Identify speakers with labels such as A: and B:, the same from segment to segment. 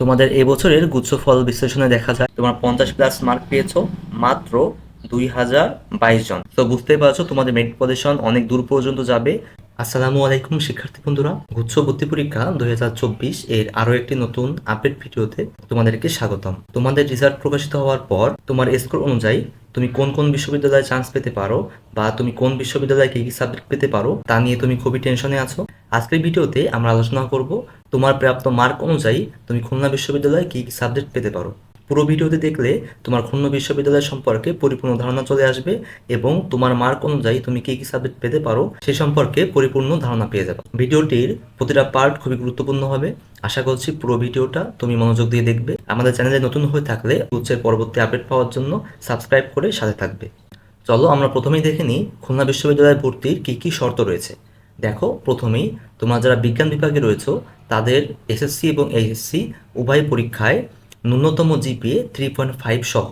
A: তোমাদের এবছরের গুচ্ছফল বিশ্লেষণে দেখা যায় তোমার পঞ্চাশ প্লাস মার্ক পেয়েছ, মাত্র দুই হাজার বাইশ জন। তো বুঝতেই পারছ, তোমাদের মেরিট পজিশন অনেক দূর পর্যন্ত যাবে। আসসালামু আলাইকুম, শিক্ষার্থী বন্ধুরা। গুচ্ছ ভর্তি পরীক্ষা দুই হাজার চব্বিশ এর আরও একটি নতুন আপডেট ভিডিওতে তোমাদেরকে স্বাগতম। তোমাদের রেজাল্ট প্রকাশিত হওয়ার পর তোমার স্কোর অনুযায়ী তুমি কোন কোন বিশ্ববিদ্যালয়ে চান্স পেতে পারো বা তুমি কোন বিশ্ববিদ্যালয়ে কি কি সাবজেক্ট পেতে পারো তা নিয়ে তুমি খুবই টেনশনে আছো। আজকের ভিডিওতে আমরা আলোচনা করব তোমার প্রাপ্ত মার্ক অনুযায়ী তুমি খুলনা বিশ্ববিদ্যালয়ে কি কি সাবজেক্ট পেতে পারো। পুরো ভিডিওতে দেখলে তোমার খুলনা বিশ্ববিদ্যালয় সম্পর্কে পরিপূর্ণ ধারণা চলে আসবে এবং তোমার মার্ক অনুযায়ী তুমি কি কি সাবজেক্ট পেতে পারো সে সম্পর্কে পরিপূর্ণ ধারণা পেয়ে যাবে। ভিডিওটির প্রতিটা পার্ট খুবই গুরুত্বপূর্ণ হবে। আশা করছি পুরো ভিডিওটা তুমি মনোযোগ দিয়ে দেখবে। আমাদের চ্যানেলে নতুন হয়ে থাকলে উচ্চের পরবর্তী আপডেট পাওয়ার জন্য সাবস্ক্রাইব করে সাথে থাকবে। চলো আমরা প্রথমেই দেখে নিই খুলনা বিশ্ববিদ্যালয়ে ভর্তির কি কি শর্ত রয়েছে। দেখো, প্রথমেই তোমরা যারা বিজ্ঞান বিভাগে রয়েছো তাদের এসএসসি এবং এইচএসসি উভয় পরীক্ষায় ন্যূনতম জিপিএ থ্রি পয়েন্ট ফাইভ সহ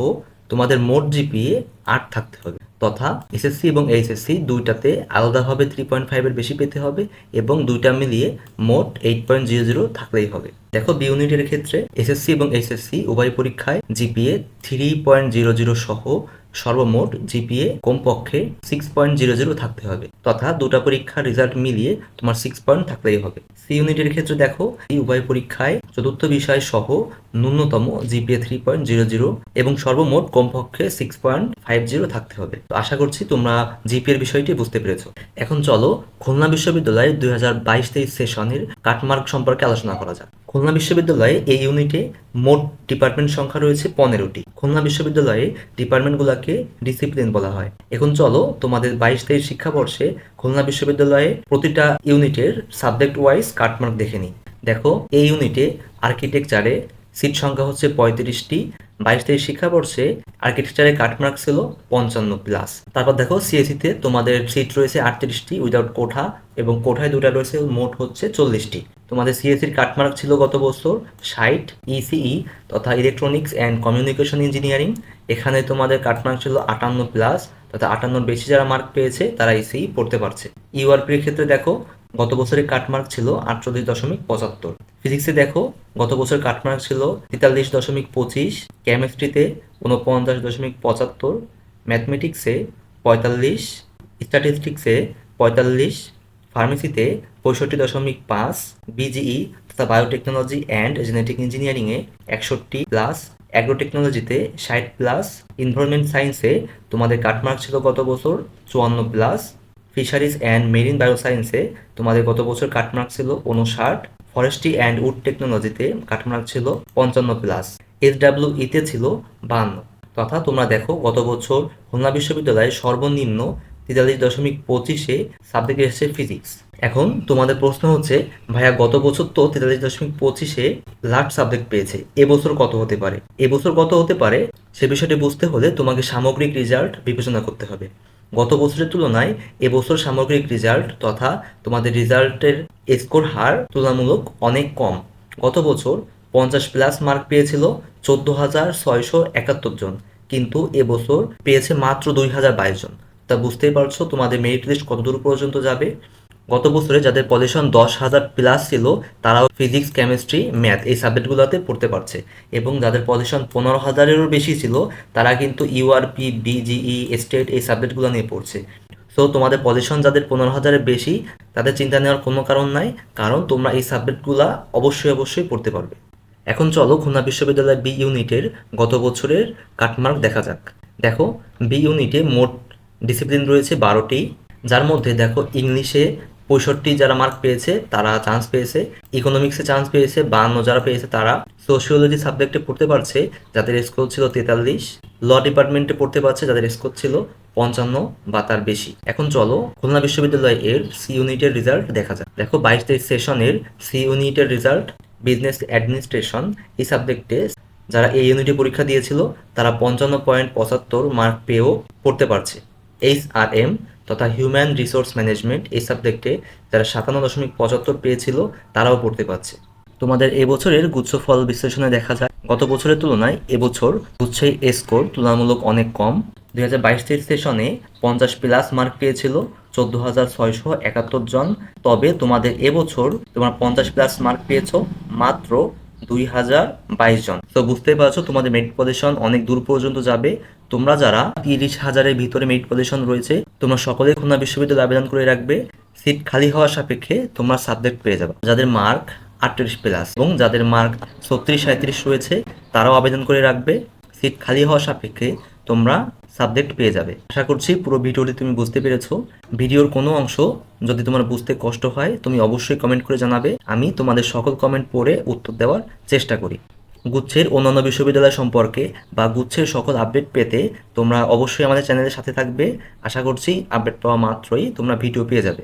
A: তোমাদের মোট জিপিএ আট থাকতে হবে। তথা এসএসসি এবং এইচএসসি দুইটাতে আলাদাভাবে থ্রি পয়েন্ট ফাইভের বেশি পেতে হবে এবং দুইটা মিলিয়ে মোট এইট পয়েন্ট জিরো জিরো থাকলেই হবে। দেখো বি ইউনিটের ক্ষেত্রে এসএসসি এবং এইচএসসি উভয় পরীক্ষায় GPA three point zero zero সহ সর্বমোট জিপিএ কমপক্ষে সিক্স পয়েন্ট জিরো জিরো থাকতে হবে, তথা দুটা পরীক্ষার রেজাল্ট মিলিয়ে তোমার সিক্স পয়েন্ট থাকতেই হবে। সি ইউনিটের ক্ষেত্রে দেখো, এই উভয় পরীক্ষায় চতুর্থ বিষয় সহ ন্যূনতম GPA three point zero zero এবং সর্বমোট কমপক্ষে সিক্স পয়েন্ট ফাইভ জিরো থাকতে হবে। তো আশা করছি তোমরা জিপিএর বিষয়টি বুঝতে পেরেছ। এখন চলো খুলনা বিশ্ববিদ্যালয়ের দুই হাজার বাইশ তেইশ সেশনের কাটমার্ক সম্পর্কে আলোচনা করা যাক। খুলনা বিশ্ববিদ্যালয়ে এই ইউনিটে মোট ডিপার্টমেন্ট সংখ্যা রয়েছে পনেরোটি। খুলনা বিশ্ববিদ্যালয়ে ডিপার্টমেন্টগুলোকে ডিসিপ্লিন বলা হয়। এখন চলো তোমাদের বাইশ তেইশ শিক্ষাবর্ষে খুলনা বিশ্ববিদ্যালয়ে প্রতিটা ইউনিটের সাবজেক্ট ওয়াইজ কাটমার্ক দেখে নিই। দেখো, এই ইউনিটে আর্কিটেকচারে সিট সংখ্যা হচ্ছে পঁয়ত্রিশটি, বাইশ তেইশ শিক্ষাবর্ষে আর্কিটেকচারে কাটমার্ক ছিল পঞ্চান্ন প্লাস তারপর দেখো সিএসিতে তোমাদের সিট রয়েছে আটত্রিশটি উইদাউট কোঠা এবং কোঠায় দুটা রয়েছে মোট হচ্ছে চল্লিশটি। তোমাদের সিএসির কাটমার্ক ছিল গত বছর ষাট ইসিই তথা ইলেকট্রনিক্স অ্যান্ড কমিউনিকেশন ইঞ্জিনিয়ারিং এখানে তোমাদের কাটমার্ক ছিল আটান্ন প্লাস তথা আটান্নর বেশি যারা মার্ক পেয়েছে তারা ইসিই পড়তে পারছে। ইউআরপির ক্ষেত্রে দেখো গত বছরের কাটমার্ক ছিল আটচল্লিশ দশমিক পঁচাত্তর। ফিজিক্সে দেখো, গত বছর কাটমার্ক ছিল তেতাল্লিশ দশমিক পঁচিশ, কেমিস্ট্রিতে উনপঞ্চাশ দশমিক পঁচাত্তর, ম্যাথমেটিক্সে পঁয়তাল্লিশ, স্ট্যাটিস্টিক্সে পঁয়তাল্লিশ, ফার্মেসিতে পঁয়ষট্টি দশমিক পাঁচ, বিজিই তথা বায়োটেকনোলজি অ্যান্ড জেনেটিক ইঞ্জিনিয়ারিংয়ে একষট্টি প্লাস, অ্যাগ্রোটেকনোলজিতে ষাট প্লাস ইনভারনমেন্ট সায়েন্সে তোমাদের কাটমার্ক ছিল গত বছর চুয়ান্ন প্লাস ফিশারিজ অ্যান্ড মেরিন বায়োসায়েন্সে তোমাদের গত বছর কাটমার্ক ছিল উনষাট ফরেস্ট্রি অ্যান্ড উড টেকনোলজিতে কাটমার্ক ছিল পঞ্চান্ন প্লাস এস ডাব্লিউ ইতে ছিল বান্ন তথা তোমরা দেখো গত বছর খুলনা বিশ্ববিদ্যালয়ে সর্বনিম্ন তেতাল্লিশ দশমিক পঁচিশে সাবজেক্ট এসেছে ফিজিক্স এখন তোমাদের প্রশ্ন হচ্ছে, ভাইয়া গত বছর তো তেতাল্লিশ দশমিক পঁচিশে লাস্ট সাবজেক্ট পেয়েছে, এবছর কত হতে পারে? এবছর কত হতে পারে সে বিষয়টি বুঝতে হলে তোমাকে সামগ্রিক রেজাল্ট বিবেচনা করতে হবে। গত বছরের তুলনায় এবছর সামগ্রিক রেজাল্ট তথা তোমাদের রেজাল্টের স্কোর হার তুলনামূলক অনেক কম। গত বছর পঞ্চাশ প্লাস মার্ক পেয়েছিল চোদ্দ হাজার ছয়শো একাত্তর জন, কিন্তু এবছর পেয়েছে মাত্র দুই হাজার বাইশ জন। তা বুঝতেই পারছ তোমাদের মেরিট লিস্ট কতদূর পর্যন্ত যাবে? গত বছরে যাদের পজিশন দশ হাজার প্লাস ছিল, তারাও ফিজিক্স, কেমিস্ট্রি, ম্যাথ এই সাবজেক্টগুলোতে পড়তে পারছে। এবং যাদের পজিশন পনেরো হাজারেরও বেশি ছিল, তারা কিন্তু ইউআরপি বিজিই স্টেট এই সাবজেক্টগুলো নিয়ে পড়ছে। সো তোমাদের পজিশন যাদের পনেরো হাজারের বেশি, তাদের চিন্তা নেওয়ার কোনো কারণ নাই, কারণ তোমরা এই সাবজেক্টগুলো অবশ্যই অবশ্যই পড়তে পারবে। এখন চলো খুলনা বিশ্ববিদ্যালয় বি ইউনিটের গত বছরের কাটমার্ক দেখা যাক। দেখো, বি ইউনিটে মোট ডিসিপ্লিন রয়েছে বারোটি, যার মধ্যে দেখো ইংলিশে পঁয়ষট্টি যারা মার্ক পেয়েছে, তারা চান্স পেয়েছে ইকোনমিক্সে চান্স পেয়েছে বান্ন যারা পেয়েছে তারা সোশিওলজি সাবজেক্টে পড়তে পারছে, যাদের স্কোর ছিল তেতাল্লিশ ল ডিপার্টমেন্টে পড়তে পারছে, যাদের স্কোর ছিল পঞ্চান্ন বা তার বেশি। এখন চলো খুলনা বিশ্ববিদ্যালয় এর সি ইউনিটের রেজাল্ট দেখা যাক। দেখো বাইশ তেইশ সেশনের সি ইউনিটের রেজাল্ট বিজনেস অ্যাডমিনিস্ট্রেশন এই সাবজেক্টে যারা এই ইউনিটে পরীক্ষা দিয়েছিল, তারা পঞ্চান্ন পয়েন্ট পঁচাত্তর মার্ক পেয়েও পড়তে পারছে। এইচ আর এম তথা হিউম্যান রিসোর্স ম্যানেজমেন্ট এই সাবজেক্টে যারা সাতান্ন দশমিক পঁচাত্তর পেয়েছিল, তারাও পড়তে পারছে। তোমাদের এবছরের গুচ্ছ ফল বিশ্লেষণে দেখা যায়, গত বছরের তুলনায় এবছর গুচ্ছের স্কোর তুলনামূলক অনেক কম। দুই হাজার বাইশ তেইশ সেশনে পঞ্চাশ প্লাস মার্ক পেয়েছিল, চোদ্দ হাজার ছয়শো একাত্তর জন। তবে তোমাদের এবছর তোমার পঞ্চাশ প্লাস মার্ক পেয়েছ, মাত্র দুই হাজার বাইশ জন। তো বুঝতেই পারছ, তোমাদের মেরিট পজিশন অনেক দূর পর্যন্ত যাবে। তোমরা যারা তিরিশ হাজারের ভিতরে মেরিট পজিশন রয়েছে, তোমরা সকলে খুলনা বিশ্ববিদ্যালয়ে আবেদন করে রাখবে। সিট খালি হওয়ার সাপেক্ষে তোমরা সাবজেক্ট পেয়ে যাবে। যাদের মার্ক আটত্রিশ প্লাস এবং যাদের মার্ক ছত্রিশ সাঁত্রিশ রয়েছে, তারাও আবেদন করে রাখবে। সিট খালি হওয়ার সাপেক্ষে তোমরা সাবজেক্ট পেয়ে যাবে। আশা করছি পুরো ভিডিওটি তুমি বুঝতে পেরেছ। ভিডিওর কোনো অংশ যদি তোমার বুঝতে কষ্ট হয়, তুমি অবশ্যই কমেন্ট করে জানাবে। আমি তোমাদের সকল কমেন্ট পড়ে উত্তর দেওয়ার চেষ্টা করি। গুচ্ছের অন্যান্য বিশ্ববিদ্যালয় সম্পর্কে বা গুচ্ছের সকল আপডেট পেতে তোমরা অবশ্যই আমাদের চ্যানেলের সাথে থাকবে। আশা করছি আপডেট পাওয়া মাত্রই তোমরা ভিডিও পেয়ে যাবে।